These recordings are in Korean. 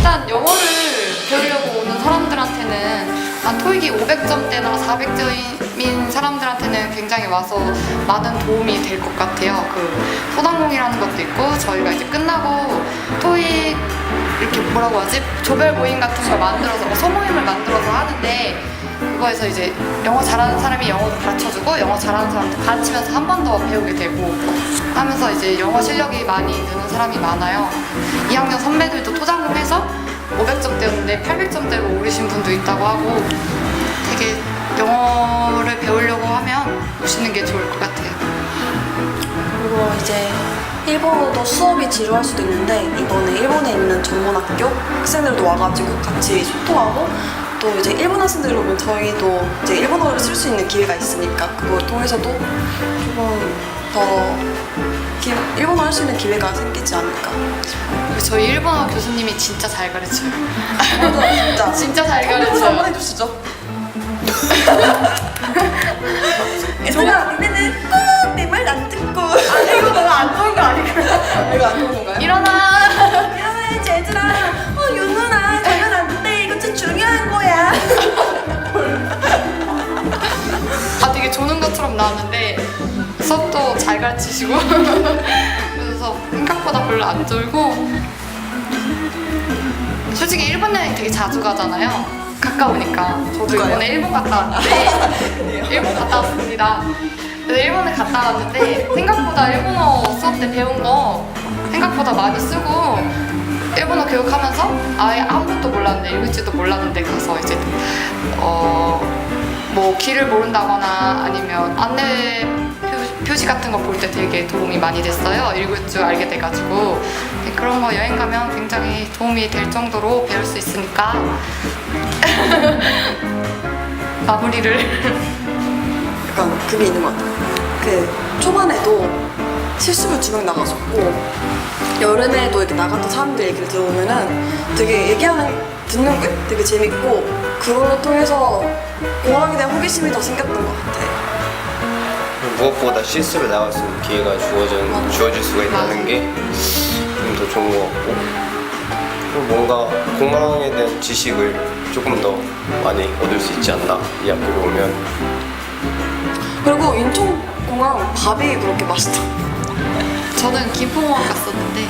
일단 영어를 배우려고 오는 사람들한테는 한 토익이 500점대나 400점인 사람들한테는 굉장히 와서 많은 도움이 될 것 같아요. 그 소당공이라는 것도 있고 저희가 이제 끝나고 토익 이렇게 뭐라고 하지 조별 모임 같은 걸 만들어서 뭐 소모임을 만들어서 하는데 그거에서 이제 영어 잘하는 사람이 영어도 가르쳐주고 영어 잘하는 사람도 가르치면서 한 번 더 배우게 되고 하면서 이제 영어 실력이 많이 느는 사람이 많아요. 2학년 선배들도 토장공해서 500점대였는데 800점대로 오르신 분도 있다고 하고 되게 영어를 배우려고 하면 오시는 게 좋을 것 같아요. 그리고 이제 일본어도 수업이 지루할 수도 있는데 이번에 일본에 있는 전문학교 학생들도 와가지고 같이 소통하고 또 이제 일본 학생들이 오면 저희도 이제 일본어를 쓸 수 있는 기회가 있으니까 그걸 통해서도 조금 더 기- 일본어 할 수 있는 기회가 생기지 않을까 그리고 저희 일본어 교수님이 진짜 잘 가르쳐요. 맞아 진짜 진짜 잘 한번 가르쳐요. 해주시죠 얘들아 니네는 꼭 내 말 안 듣고 아 이거 너가 안 좋은 거 아니고 이거 안 좋은 건가요? 일어나! 가르치시고. 그래서 생각보다 별로 안 졸고. 솔직히 일본 여행 되게 자주 가잖아요. 가까우니까. 저도 누가요? 이번에 일본 갔다 왔는데. 일본 갔다 왔습니다. 그래서 일본에 갔다 왔는데 생각보다 일본어 수업 때 배운 거 생각보다 많이 쓰고 일본어 교육하면서 아예 아무것도 몰랐는데 읽을지도 몰랐는데 가서 이제 어 뭐 길을 모른다거나 아니면 안내 표- 표시 같은 거 볼 때 되게 도움이 많이 됐어요. 읽을 줄 알게 돼가지고. 네, 그런 거 여행 가면 굉장히 도움이 될 정도로 배울 수 있으니까. 마무리를. 약간 그게 있는 것 같아요. 그 초반에도 실습을 두 명 나가셨고 여름에도 이렇게 나갔던 사람들 얘기를 들어보면은 되게 얘기하는 듣는 게 되게 재밌고 그걸로 통해서 공항에 대한 호기심이 더 생겼던 것 같아요 무엇보다 실습을 나갈 수 있는 기회가 주어져, 주어질 수가 있다는 게 좀 더 좋은 것 같고. 그리고 뭔가 공항에 대한 지식을 조금 더 많이 얻을 수 있지 않나 이 학교를 오면. 그리고 인천공항 밥이 그렇게 맛있다. 저는 김포공항 갔었는데.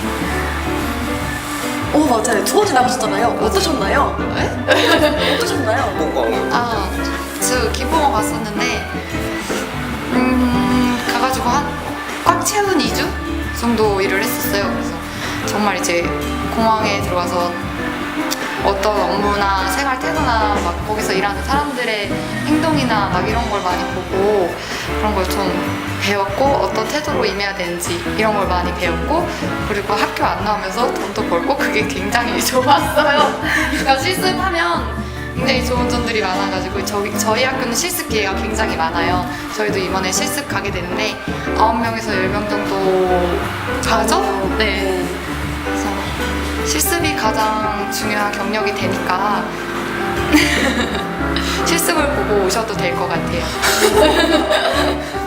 오 맞아요. 두 번째 나가셨잖아요. 어떠셨나요? 에? 어떠셨나요? 공항. 아, 저 김포공항 갔었는데 정도 일을 했었어요. 그래서 정말 이제 공항에 들어가서 어떤 업무나 생활 태도나 막 거기서 일하는 사람들의 행동이나 막 이런 걸 많이 보고 그런 걸 좀 배웠고 어떤 태도로 임해야 되는지 이런 걸 많이 배웠고 그리고 학교 안 나오면서 돈도 벌고 그게 굉장히 좋았어요. 그러니까 실습하면 굉장히 좋은 점들이 많아가지고 저희, 저희 학교는 실습 기회가 굉장히 많아요. 저희도 이번에 실습 가게 되는데 9명에서 10명 정도 가죠? 네. 그래서 실습이 가장 중요한 경력이 되니까 실습을 보고 오셔도 될 것 같아요.